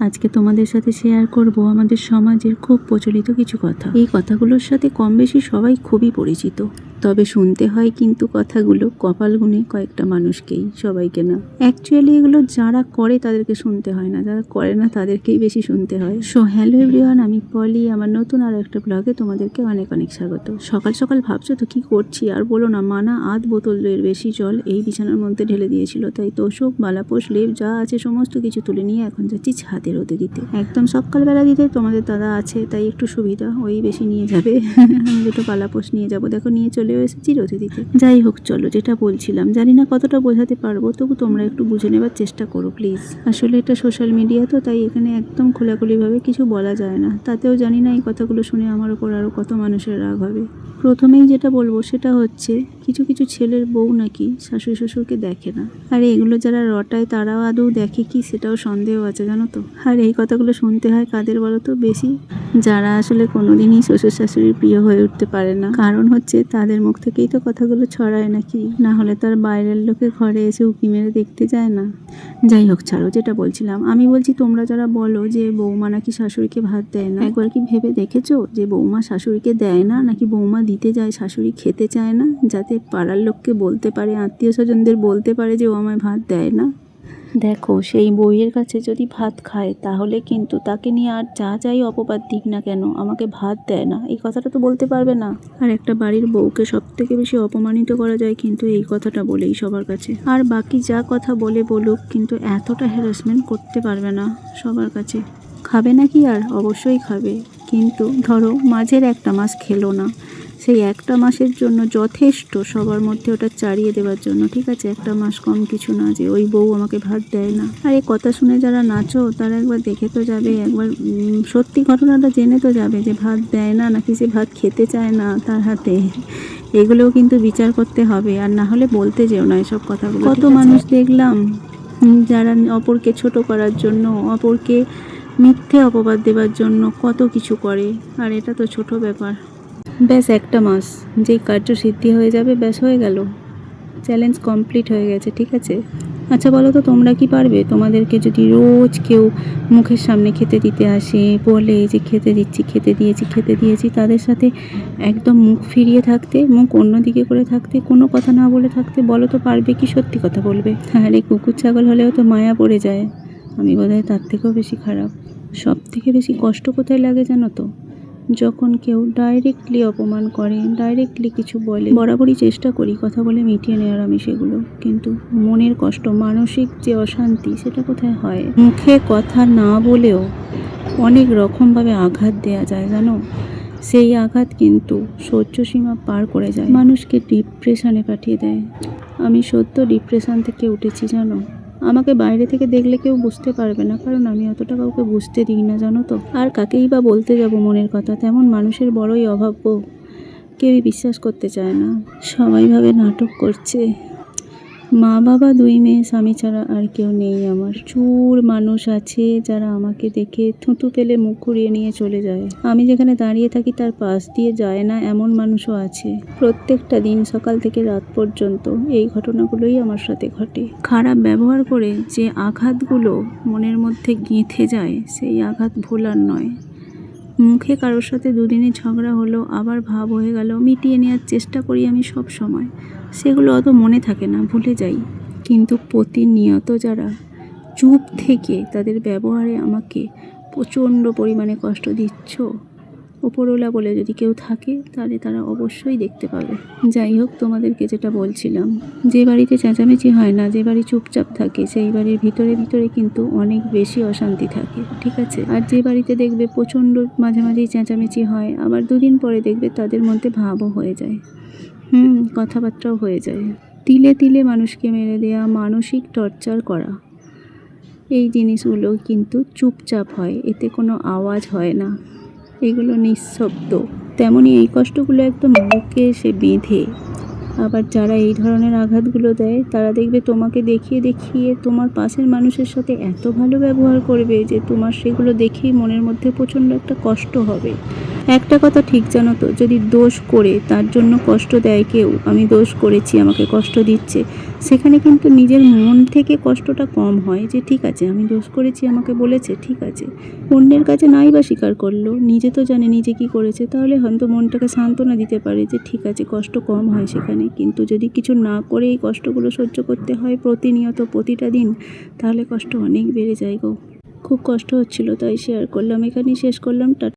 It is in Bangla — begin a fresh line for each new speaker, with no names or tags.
আজকে তোমাদের সাথে শেয়ার করব আমাদের সমাজের খুব প্রচলিত কিছু কথা। এই কথাগুলোর সাথে কম বেশি সবাই খুবই পরিচিত। তবে শুনতে হয় কিন্তু কথাগুলো কপাল গুনে কয়েকটা মানুষকেই, সবাইকে না। অ্যাকচুয়ালি এগুলো যারা করে তাদেরকে শুনতে হয় না, যারা করে না তাদেরকেই বেশি শুনতে হয়। সো হ্যালো এভরিওয়ান আমি পলি, আমার নতুন আর একটা ব্লগে তোমাদেরকে অনেক অনেক স্বাগত। সকাল সকাল ভাবছ তো কি করছি? আর বলো না, মানা আধ বোতলের বেশি জল এই বিছানার মধ্যে ঢেলে দিয়েছিল, তাই তোষক, বালাপোষ, লেপ, যা আছে সমস্ত কিছু তুলে নিয়ে এখন যাচ্ছি ছাদের রোদে দিতে। একদম সকালবেলা দিতে তোমাদের দাদা আছে, তাই একটু সুবিধা, ওই বেশি নিয়ে যাবে। আমি দুটো বালাপোষ নিয়ে যাব। দেখো নিয়ে চলেও এসেছি দিতে যাই হোক, চলো, যেটা বলছিলাম, জানি না কতটা বোঝাতে পারব, তবু তোমরা একটু বুঝে নেবার চেষ্টা করো প্লিজ আসলে এটা সোশ্যাল মিডিয়া তো, তাই এখানে একদম খোলাখুলিভাবে কিছু বলা যায় না। তাতেও জানি না এই কথাগুলো শুনে আমার ওপর আরও কত মানুষের রাগ হবে। প্রথমেই যেটা বলব, সেটা হচ্ছে, কিছু কিছু ছেলের বউ নাকি শাশুড়ি শ্বশুরকে দেখে না। আর এগুলো যারা রটায়, তারাও আদৌ দেখে কি, সেটাও সন্দেহ আছে, জানো তো? আর এই কথাগুলো শুনতে হয় কাদের বলো তো, বেশি? যারা আসলে কোনোদিনই শ্বশুর শাশুড়ির প্রিয় হয়ে উঠতে পারে না। কারণ হচ্ছে তাদের মুখ থেকেই তো কথাগুলো ছড়ায় নাকি? না হলে তার বাইরের লোকে ঘরে এসে উকি মেরে দেখতে যায় না। যাই হোক, ছাড়ো, যেটা বলছিলাম। আমি বলছি, তোমরা যারা বলো যে বৌমা নাকি শাশুড়িকে ভাত দেয় না, একবার কি ভেবে দেখেছ যে বৌমা শাশুড়িকে দেয় না, নাকি বৌমা দিতে যায়, শাশুড়ি খেতে চায় না, যাতে পাড়ার লোককে বলতে পারে, আত্মীয় স্বজনদের বলতে পারে যে ও আমায় ভাত দেয় না? দেখো, সেই বইয়ের কাছে যদি ভাত খায়, তাহলে কিন্তু তাকে নিয়ে আর যা যাই অপবাদ দিক না কেন, আমাকে ভাত দেয় না। এই কথাটা তো বলতে পারবে না। আর একটা বাড়ির বউকে সব থেকে বেশি অপমানিত করা যায় কিন্তু এই কথাটা বলেই সবার কাছে। আর বাকি যা কথা বলে বলুক, কিন্তু এতটা হ্যারাসমেন্ট করতে পারবে না সবার কাছে। খাবে নাকি আর? অবশ্যই খাবে। কিন্তু ধরো, মাঝের একটা মাস খেলো না। সেই একটা মাসের জন্য যথেষ্ট সবার মধ্যে ওটা চারিয়ে দেওয়ার জন্য ঠিক আছে? একটা মাস কম কিছু না যে ওই বউ আমাকে ভাত দেয় না। আর এই কথা শুনে যারা নাচো তারা একবার দেখে তো যাবে একবার সত্যি ঘটনাটা জেনে তো যাবে যে ভাত দেয় না নাকি সে ভাত খেতে চায় না তার হাতে। এগুলোও কিন্তু বিচার করতে হবে আর না হলে বলতে যেও না এসব কথাগুলো কত মানুষ দেখলাম যারা অপরকে ছোট করার জন্য অপরকে মিথ্যে অপবাদ দেওয়ার জন্য কত কিছু করে আর এটা তো ছোট ব্যাপার। ব্যাস একটা মাস। যেই কার্য সিদ্ধি হয়ে যাবে, ব্যাস হয়ে গেল। চ্যালেঞ্জ কমপ্লিট হয়ে গেছে, ঠিক আছে? আচ্ছা বলো তো, তোমরা কি পারবে? তোমাদেরকে যদি রোজ কেউ মুখের সামনে খেতে দিতে আসে, বলে যে খেতে দিচ্ছি, খেতে দিয়েছি খেতে দিয়েছি, তাদের সাথে একদম মুখ ফিরিয়ে থাকতে, মুখ অন্যদিকে করে থাকতে, কোনো কথা না বলে থাকতে, বলো তো, পারবে কি সত্যি কথা বলবে? আর এই কুকুর ছাগল হলেও তো মায়া পড়ে যায়। আমি বোধহয় তার থেকেও বেশি খারাপ। সব থেকে বেশি কষ্ট কোথায় লাগে জানো তো? যখন কেউ ডাইরেক্টলি অপমান করে ডাইরেক্টলি কিছু বলে, বরাবরই চেষ্টা করি কথা বলে মিটিয়ে নেওয়ার আমি সেগুলো। কিন্তু মনের কষ্ট, মানসিক যে অশান্তি, সেটা কোথায় হয়? মুখে কথা না বলেও অনেক রকমভাবে আঘাত দেয়া যায়, জানো? সেই আঘাত কিন্তু সহ্য সীমা পার করে যায়। মানুষকে ডিপ্রেশনে পাঠিয়ে দেয়। আমি সত্য ডিপ্রেশন থেকে উঠেছি, জানো? আমাকে বাইরে থেকে দেখলে কেউ বুঝতে পারবে না, কারণ আমি অতটা কাউকে বুঝতে দিই না, জানো তো। আর কাকেই বা বলতে যাব মনের কথা? তেমন মানুষের বড়ই অভাব্য কেউই বিশ্বাস করতে চায় না। সবাই ভাবে নাটক করছে। মা বাবা দুই মেয়ে, স্বামী ছাড়া আর কেউ নেই আমার। চুর মানুষ আছে যারা আমাকে দেখে থুতু পেলে মুখ ঘুরিয়ে নিয়ে চলে যায়। আমি যেখানে দাঁড়িয়ে থাকি তার পাশ দিয়ে যায় না এমন মানুষও আছে। প্রত্যেকটা দিন সকাল থেকে রাত পর্যন্ত এই ঘটনাগুলোই আমার সাথে ঘটে। খারাপ ব্যবহার করে যে আঘাতগুলো মনের মধ্যে গেঁথে যায়, সেই আঘাত ভোলার নয়। মুখে কারোর সাথে দুদিনে ঝগড়া হলো আবার ভাব হয়ে গেল, মিটিয়ে নেওয়ার চেষ্টা করি আমি সব সময়। সেগুলো অত মনে থাকে না, ভুলে যাই। কিন্তু প্রতিনিয়ত যারা চুপ থেকে তাদের ব্যবহারে আমাকে প্রচণ্ড পরিমাণে কষ্ট দিচ্ছ ওপরওয়ালা বলে যদি কেউ থাকে, তাহলে তারা অবশ্যই দেখতে পাবে। যাই হোক, তোমাদেরকে যেটা বলছিলাম, যে বাড়িতে চেঁচামেচি হয় না, যে বাড়ি চুপচাপ থাকে, সেই বাড়ির ভিতরে ভিতরে কিন্তু অনেক বেশি অশান্তি থাকে, ঠিক আছে? আর যে বাড়িতে দেখবে প্রচণ্ড মাঝে মাঝেই চেঁচামেচি হয়, আবার দুদিন পরে দেখবে তাদের মধ্যে ভাবও হয়ে যায়। হুম, কথাবার্তাও হয়ে যায়। তিলে তিলে মানুষকে মেরে দেওয়া মানসিক টর্চার করা, এই জিনিসগুলো কিন্তু চুপচাপ হয়, এতে কোনো আওয়াজ হয় না। এগুলো নিঃশব্দ। তেমনই এই কষ্টগুলো একদম বুকে এসে বেঁধে। আবার যারা এই ধরনের আঘাতগুলো দেয়, তারা দেখবে তোমাকে দেখিয়ে দেখিয়ে তোমার পাশের মানুষের সাথে এত ভালো ব্যবহার করবে যে তোমার সেগুলো দেখেই মনের মধ্যে প্রচণ্ড একটা কষ্ট হবে। একটা কথা ঠিক জানো তো, যদি দোষ করে, তার জন্য কষ্ট দেয় কেউ। আমি দোষ করেছি, আমাকে কষ্ট দিচ্ছে। সেখানে কিন্তু নিজের মন থেকে কষ্টটা কম হয় যে, ঠিক আছে, আমি দোষ করেছি, আমাকে বলেছে, ঠিক আছে। অন্যের কাছে নাই বা স্বীকার করল, নিজে তো জানে নিজে কি করেছে, তাহলে হয়তো মনটাকে সান্ত্বনা দিতে পারে যে, ঠিক আছে, কষ্ট কম হয় সেখানে। কিন্তু যদি কিছু না করে এই কষ্টগুলো সহ্য করতে হয় প্রতিনিয়ত প্রতিটা দিন, তাহলে কষ্ট অনেক বেড়ে যায় গো। খুব কষ্ট হচ্ছিল, তাই শেয়ার করলাম। এখানেই শেষ করলাম।